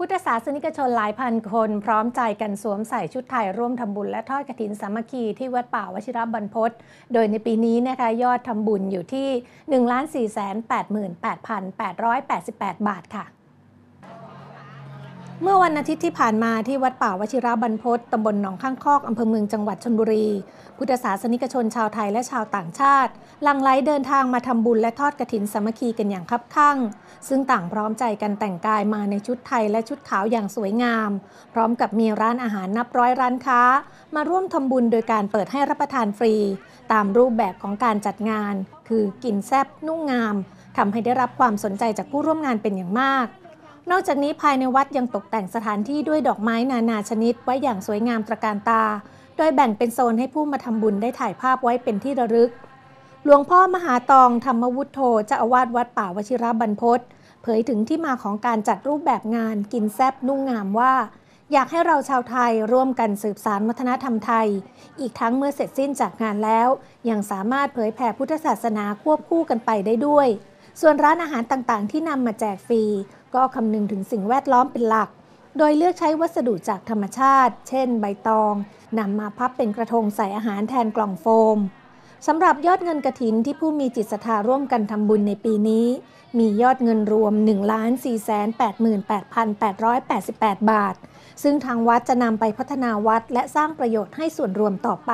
พุทธศาสนิกชนหลายพันคนพร้อมใจกันสวมใส่ชุดไทยร่วมทำบุญและทอดกรถินสามัคคีที่วัดป่าวชิรบรรพตโดยในปีนี้นะคะยอดทำบุญอยู่ที่ 1,488,888 บาทค่ะ เมื่อวันอาทิตย์ที่ผ่านมาที่วัดป่าวชิระบรรพตตำบลหนองข้างคอกอำเภอเมืองจังหวัดชนบุรี พุทธศาสนิกชนชาวไทยและชาวต่างชาติหลั่งไหลเดินทางมาทำบุญและทอดกระถินสามัคคีกันอย่างคับคั่ง ซึ่งต่างพร้อมใจกันแต่งกายมาในชุดไทยและชุดขาวอย่างสวยงาม พร้อมกับมีร้านอาหารนับร้อยร้านค้า มาร่วมทำบุญโดยการเปิดให้รับประทานฟรี ตามรูปแบบของการจัดงาน คือกินแซบนุ่งงามทำให้ได้รับความสนใจจากผู้ร่วมงานเป็นอย่างมาก นอกจากนี้ภายในวัดยังตกแต่งสถานที่ด้วยดอกไม้นานาชนิดไว้อย่างสวยงามตระการตา โดยแบ่งเป็นโซนให้ผู้มาทำบุญได้ถ่ายภาพไว้เป็นที่ระลึก หลวงพ่อมหาตองธรรมวุฒโธเจ้าอาวาสวัดป่าวชิรบรรพตเผยถึงที่มาของการจัดรูปแบบงานกินแซบนุ่งงามว่า อยากให้เราชาวไทยร่วมกันสืบสานวัฒนธรรมไทย อีกทั้งเมื่อเสร็จสิ้นจากงานแล้ว ยังสามารถเผยแผ่พุทธศาสนาควบคู่กันไปได้ด้วย ส่วนร้านอาหารต่างๆ ที่นำมาแจกฟรี ก็คำนึงถึงสิ่งแวดล้อมเป็นหลัก โดยเลือกใช้วัสดุจากธรรมชาติ เช่น ใบตองนำมาพับเป็นกระทงใส่อาหารแทนกล่องโฟมสำหรับยอดเงินกระถินที่ผู้มีจิตศรัทธาร่วมกันทำบุญในปีนี้ มียอดเงินรวม 1,488,888 บาท ซึ่งทางวัดจะนำไปพัฒนาวัดและสร้างประโยชน์ให้ส่วนรวมต่อไป